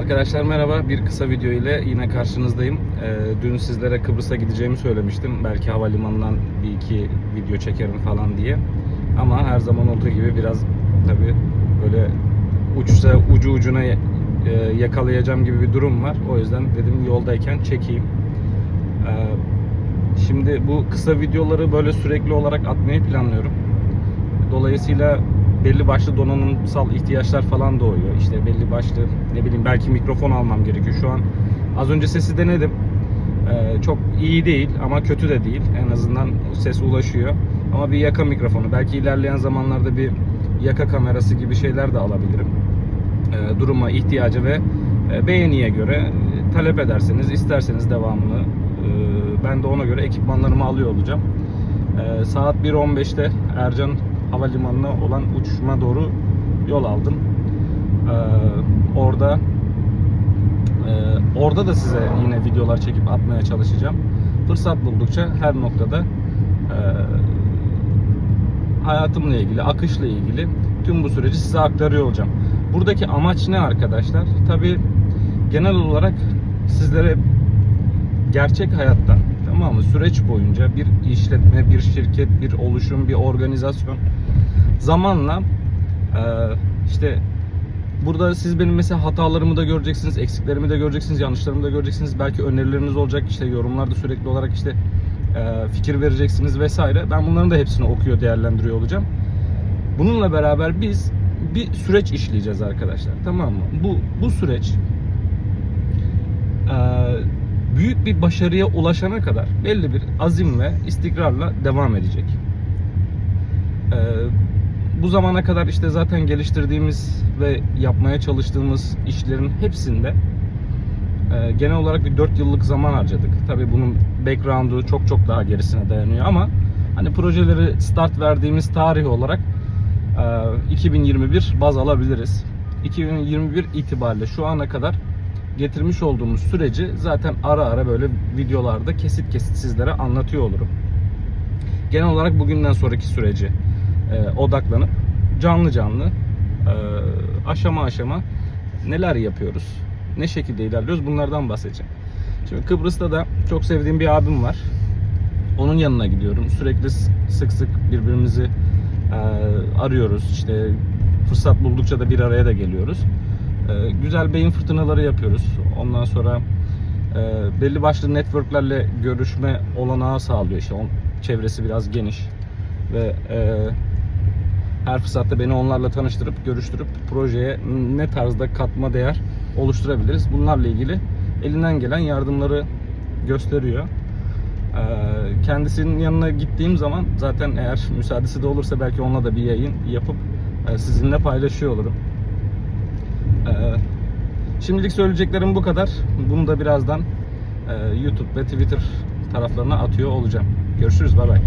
Arkadaşlar merhaba. Bir kısa video ile yine karşınızdayım. Ee, dün sizlere Kıbrıs'a gideceğimi söylemiştim. Belki havalimanından bir iki video çekerim falan diye. Ama her zaman olduğu gibi biraz tabii böyle uçsa ucu ucuna e, yakalayacağım gibi bir durum var. O yüzden dedim yoldayken çekeyim. Ee, şimdi bu kısa videoları böyle sürekli olarak atmayı planlıyorum. Dolayısıyla belli başlı donanımsal ihtiyaçlar falan doğuyor. İşte belli başlı ne bileyim belki mikrofon almam gerekiyor. Şu an az önce sesi denedim. Ee, çok iyi değil ama kötü de değil. En azından ses ulaşıyor. Ama bir yaka mikrofonu. Belki ilerleyen zamanlarda bir yaka kamerası gibi şeyler de alabilirim. Ee, duruma, ihtiyaca ve e, beğeniye göre e, talep ederseniz, isterseniz devamını e, ben de ona göre ekipmanlarımı alıyor olacağım. Ee, saat 1.15'te Ercan Havalimanı'na olan uçuşuma doğru yol aldım. Ee, orada e, orada da size yine videolar çekip atmaya çalışacağım. Fırsat buldukça her noktada e, hayatımla ilgili, akışla ilgili tüm bu süreci size aktarıyor olacağım. Buradaki amaç ne arkadaşlar? Tabii genel olarak sizlere gerçek hayatta tamam mı süreç boyunca bir işletme, bir şirket, bir oluşum, bir organizasyon zamanla e, işte burada siz benim mesela hatalarımı da göreceksiniz, eksiklerimi de göreceksiniz, yanlışlarımı da göreceksiniz. Belki önerileriniz olacak işte yorumlarda sürekli olarak işte e, fikir vereceksiniz vesaire. Ben bunların da hepsini okuyor, değerlendiriyor olacağım. Bununla beraber biz bir süreç işleyeceğiz arkadaşlar. Tamam mı? Bu bu süreç büyük bir başarıya ulaşana kadar belli bir azim ve istikrarla devam edecek. E, bu zamana kadar işte zaten geliştirdiğimiz ve yapmaya çalıştığımız işlerin hepsinde e, genel olarak bir 4 yıllık zaman harcadık. Tabii bunun background'u çok çok daha gerisine dayanıyor ama hani projeleri start verdiğimiz tarih olarak e, 2021 baz alabiliriz. 2021 itibariyle şu ana kadar getirmiş olduğumuz süreci zaten ara ara böyle videolarda kesit kesit sizlere anlatıyor olurum. Genel olarak bugünden sonraki süreci e, odaklanıp canlı canlı e, aşama aşama neler yapıyoruz, ne şekilde ilerliyoruz bunlardan bahsedeceğim. Şimdi Kıbrıs'ta da çok sevdiğim bir abim var. Onun yanına gidiyorum. Sürekli sık sık birbirimizi e, arıyoruz. İşte fırsat buldukça da bir araya da geliyoruz. E, güzel beyin fırtınaları yapıyoruz. Ondan sonra e, belli başlı networklerle görüşme olanağı sağlıyor. İşte onun çevresi biraz geniş ve e, her fırsatta beni onlarla tanıştırıp görüştürüp projeye ne tarzda katma değer oluşturabiliriz. Bunlarla ilgili elinden gelen yardımları gösteriyor. Ee, kendisinin yanına gittiğim zaman zaten eğer müsaadesi de olursa belki onunla da bir yayın yapıp e, sizinle paylaşıyor olurum. Ee, şimdilik söyleyeceklerim bu kadar. Bunu da birazdan e, YouTube ve Twitter taraflarına atıyor olacağım. Görüşürüz. Bay bay.